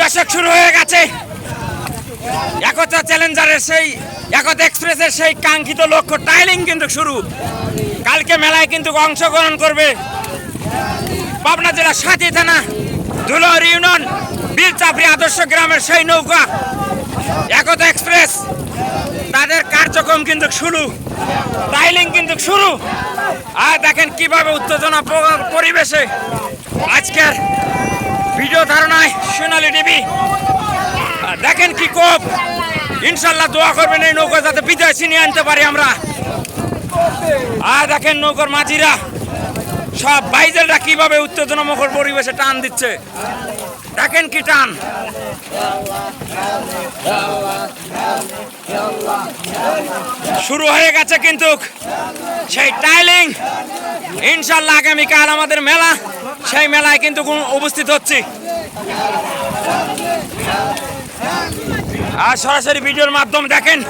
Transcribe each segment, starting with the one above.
দর্শক শুরু হয়ে গেছে। একতা চ্যালেঞ্জারের সেই, একতা এক্সপ্রেসের সেই কাঙ্ক্ষিত লক্ষ্য টাইলিং কিন্তু শুরু। কালকে মেলায় কিন্তু অংশগ্রহণ করবে পাবনা জেলার সাথী থানা, ধুলোর ইউনিয়ন বীরচাপড়ি আদর্শ গ্রামের সেই নৌকা। একতা এক্সপ্রেস তাদের কার্যক্রম কিন্তু শুরু। টাইলিং কিন্তু শুরু। আর দেখেন কীভাবে উত্তেজনা পরিবেশে আজকের ভিডিও ধারণায় সোনালী টিভি। দেখেন কি কোপ। ইনশাল্লাহ দোয়া করবেন এই নৌকা যাতে বিজয় ছিনিয়ে আনতে পারি আমরা। আর দেখেন নৌকার মাঝিরা, সব বাইজেলরা কীভাবে উত্তেজনা মুখর পরিবেশে টান দিচ্ছে। দেখেন কি টান। শুরু হয়ে গেছে কিন্তু সেই টাইলিং। ইনশাল্লাহ আগামীকাল আমাদের মেলা। সেই মেলায় কিন্তু কোন- উপস্থিত হচ্ছি। আর সরাসরি ভিডিওর মাধ্যম দেখেন।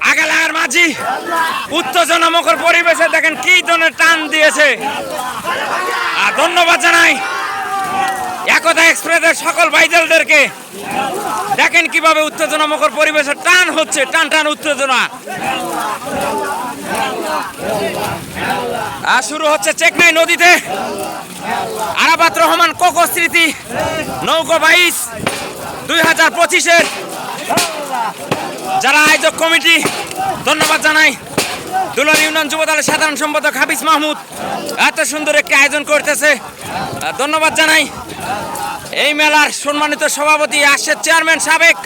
আগে লাগার মাঝি, উত্তেজনা মুখর পরিবেশে দেখেন কি ধরনের টান দিয়েছে। আর ধন্যবাদ জানাই একতা এক্সপ্রেসের সকল ভাইজালদেরকে দেখেন কীভাবে উত্তেজনা মুখর পরিবেশে টান হচ্ছে, টান টান উত্তেজনা। আর শুরু হচ্ছে চেকনাই নদীতে। আরাবাত রহমান কোকো স্মৃতি, নৌকো বাইশ, দুই হাজার পঁচিশের। যারা আয়োজক কমিটি, ধন্যবাদ জানাই। দুলার ইউনিয়ন যুব দলের সাধারণ সম্পাদক হাফিজ মাহমুদ এত সুন্দর একটি আয়োজন করতেছে। ধন্যবাদ জানাই। এই মেলার সম্মানিত সভাপতি আসছে চেয়ারম্যান সাবেক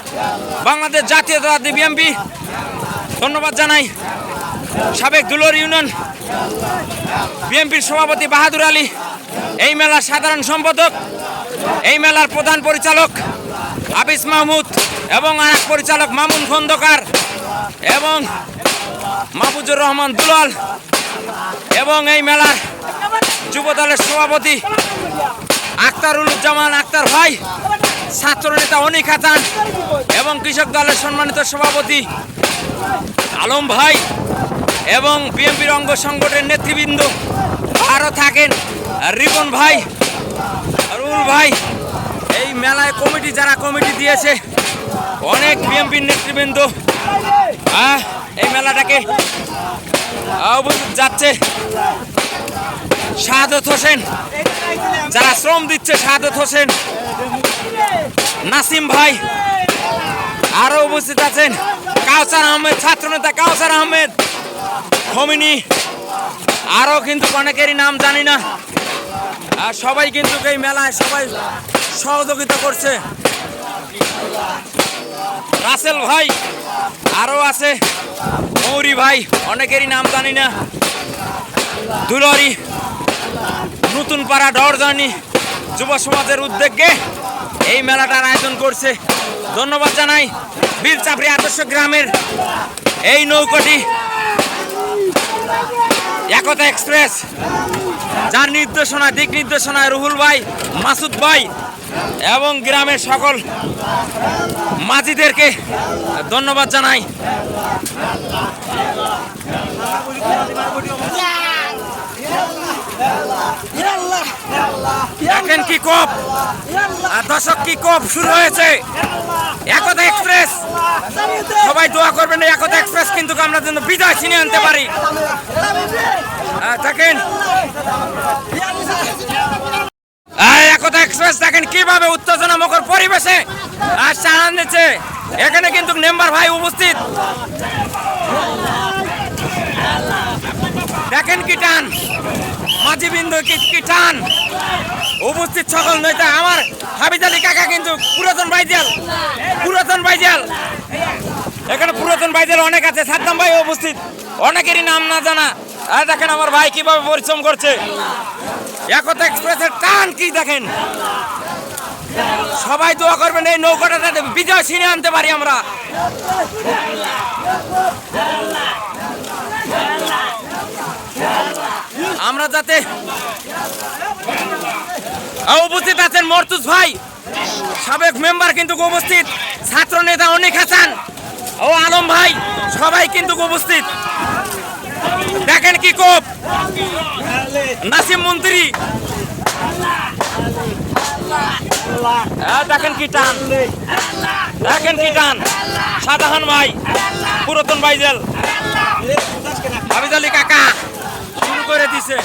বাংলাদেশ জাতীয়তাবাদী বিএমপি ধন্যবাদ জানাই। সাবেক দুলোর ইউনিয়ন বিএনপির সভাপতি বাহাদুর আলী, এই মেলার সাধারণ সম্পাদক, এই মেলার প্রধান পরিচালক হাফিজ মাহমুদ এবং আরেক পরিচালক মামুন খন্দকার এবং মাহফুজুর রহমান দুলাল এবং এই মেলার যুব দলের সভাপতি আক্তারুল জামান আক্তার ভাই ছাত্রনেতা অনিক হাসান এবং কৃষক দলের সম্মানিত সভাপতি আলম ভাই এবং বিএনপির অঙ্গ সংগঠনের নেতৃবৃন্দ আরও থাকেন। রিপন ভাই রুল ভাই, এই মেলায় কমিটি যারা কমিটি দিয়েছে, অনেক বিএনপির নেতৃবৃন্দ এই মেলাটাকে যাচ্ছে। শাহাদত হোসেন, যারা শ্রম দিচ্ছে শাহাদত হোসেন, নাসিম ভাই, আরও উপস্থিত আছেন। কাউসার আহমেদ, ছাত্রনেতা কাউসার আহমেদ খমিনি আরও কিন্তু অনেকেরই নাম জানি না। আর সবাই কিন্তু এই মেলায় সবাই সহযোগিতা করছে। রাসেল ভাই আরও আছে। মৌরি ভাই, অনেকেরই নাম জানি না। দুলরি নতুন পাড়া ডরজানি যুব সমাজের উদ্যোগে এই মেলাটার আয়োজন করছে। ধন্যবাদ জানাই বীর চাপড়ি আদর্শ গ্রামের এই নৌকটি। একতা এক্সপ্রেস। যার নির্দেশনা, দিক নির্দেশনায় রুহুল ভাই, মাসুদ ভাই এবং গ্রামের সকল মাঝিদেরকে ধন্যবাদ জানাই। দেখেন কি কপ। আর দর্শক, কি কপ শুরু হয়েছে। একতা এক্সপ্রেস। সবাই দোয়া করবেন, একতা কিন্তু আমরা যেন বিজয় ছিনিয়ে আনতে পারি। আহ, একতা এক্সপ্রেস দেখেন কীভাবে উত্তেজনা মুখর পরিবেশে আর চালান দিচ্ছে এখানে কিন্তু মেম্বার ভাই উপস্থিত। দেখেন কি টান। মাঝি কি টান। উপস্থিত সকল নেতা আমার হাবিজ কাকা কিন্তু পুরাতন বাইজাল পুরাতন বাইজাল এখানে পুরাতন ভাইদের অনেক আছে। সাদ্দাম ভাই উপস্থিত। অনেকেরই নাম না জানা। আর দেখেন আমার ভাই কীভাবে পরিশ্রম করছে। একতা এক্সপ্রেসের টান কি দেখেন? সবাই দোয়া করবেন, এই নৌকাটা বিজয় ছিনিয়ে আনতে পারি আমরা। আমরা যাতে উপস্থিত আছেন মর্তুজ ভাই। সাবেক মেম্বার কিন্তু উপস্থিত। ছাত্র নেতা অনেক হাসান। ও আলম ভাই, সবাই কিন্তু উপস্থিত। দেখেন কি কোপ। নাসিম মন্ত্রী। দেখেন কি টান। দেখেন কি টান। সাধারণ ভাই, পুরাতন বাইজেল হাবিজ আলী কাকা, শুরু করে দিছে।